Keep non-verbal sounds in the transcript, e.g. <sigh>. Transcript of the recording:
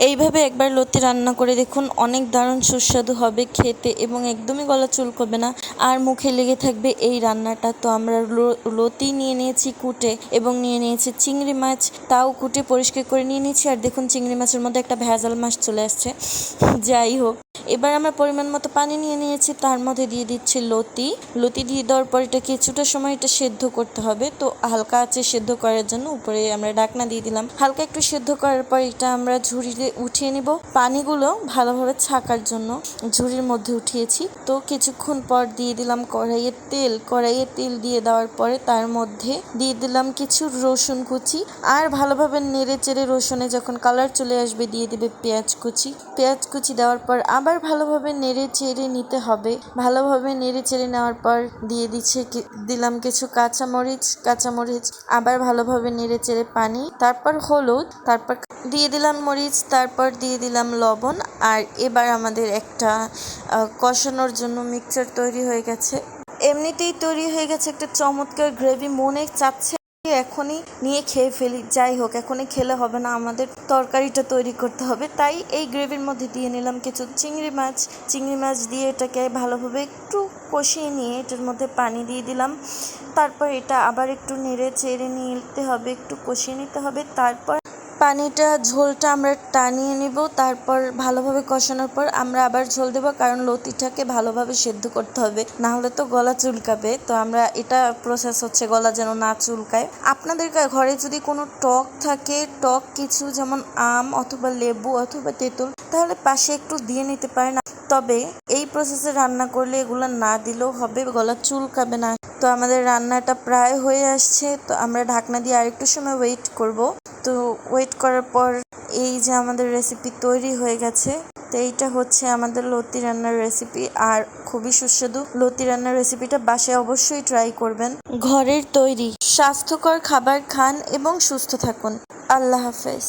এইভাবে একবার লতি রান্না করে দেখুন, অনেক দারুণ সুস্বাদু হবে খেতে এবং একদমই গলা চুলকবে না। আর মুখে লেগে থাকবে এই রান্নাটা। তো আমরা লতি নিয়ে নিয়েছি কুটে এবং নিয়ে নিয়েছি চিংড়ি মাছ। তাও কুটে পরিষ্কার করে নিয়ে নিয়েছি। আর দেখুন, চিংড়ি মাছের মধ্যে একটা ভেজাল মাছ চলে আসছে। <laughs> যাই হোক, এবার আমরা পরিমাণ মতো পানি নিয়ে নিয়েছি। তার মধ্যে দিয়ে দিচ্ছি লতি। লতি দিয়ে দেওয়ার পর এটা কিছুটা সময় এটা সেদ্ধ করতে হবে। তো হালকা আছে সেদ্ধ করার জন্য উপরে আমরা ডাকনা দিয়ে দিলাম। হালকা একটু সেদ্ধ করার পর এটা আমরা ঝুড়িতে উঠিয়ে নিব। পানিগুলো ভালোভাবে ছাকার জন্য ঝুড়ির মধ্যে উঠিয়েছি। তো কিছুক্ষণ পর দিয়ে দিলাম কড়াইয়ের তেল। কড়াইয়ের তেল দিয়ে দেওয়ার পরে তার মধ্যে দিয়ে দিলাম কিছু রসুন কুচি। আর ভালোভাবে নেড়ে চেড়ে রসুনে যখন কালার চলে আসবে দিয়ে দেবে পেঁয়াজ কুচি। পেঁয়াজ কুচি দেওয়ার পর আবার ভালোভাবে নেড়ে চেড়ে নিতে হবে। ভালোভাবে নেড়ে চেড়ে নেওয়ার পর দিয়ে দিচ্ছে দিলাম কিছু কাঁচামরিচ। কাঁচামরিচ আবার ভালোভাবে নেড়ে চেড়ে পানি। তারপর হলুদ। তারপর দিয়ে দিলাম মরিচ, তারপর দিয়ে দিলাম লবণ, আর এবার আমাদের একটা কষানোর জন্য মিক্সচার তৈরি হয়ে গেছে। এমনিতেই তৈরি হয়ে গেছে একটা চমৎকার গ্রেভি মনে চাচ্ছে এখনই নিয়ে খেয়ে ফেলি, যাই হোক, এখনই খেলে হবে না, আমাদের তরকারিটা তৈরি করতে হবে। তাই এই গ্রেভির মধ্যে দিয়ে নিলাম কিছু চিংড়ি মাছ। চিংড়ি মাছ দিয়ে এটাকে ভালোভাবে একটু কষিয়ে নিয়ে এটার মধ্যে পানি দিয়ে দিলাম। তারপর এটা আবার একটু নেড়ে চেড়ে নিতে হবে, একটু কষিয়ে নিতে হবে। তারপর পানিটা, ঝোলটা আমরা টানিয়ে নিব, তারপর ভালোভাবে কষানোর পর আমরা আবার ঝোল দেবো, কারণ লতিটাকে ভালোভাবে সেদ্ধ করতে হবে, না হলে তো গলা চুলকাবে। তো আমরা এটা প্রসেস হচ্ছে গলা যেন না চুলকায়। আপনাদের ঘরে যদি কোনো টক থাকে, টক কিছু যেমন আম অথবা লেবু অথবা তেঁতুল, তাহলে পাশে একটু দিয়ে নিতে পারেন। তবে এই প্রসেসে রান্না করলে এগুলো না দিলেও হবে, গলা চুলকাবে না। তো আমাদের রান্নাটা প্রায় হয়ে আসছে, তো আমরা ঢাকনা দিয়ে আরেকটু সময় ওয়েট করব। তো ওয়েট করার পর এই যে আমাদের রেসিপি তৈরি হয়ে গেছে, তো এইটা হচ্ছে আমাদের লতি রান্নার রেসিপি আর খুবই সুস্বাদু। লতি রান্নার রেসিপিটা বাসায় অবশ্যই ট্রাই করবেন। ঘরের তৈরি, স্বাস্থ্যকর খাবার খান এবং সুস্থ থাকুন। আল্লাহ হাফেজ।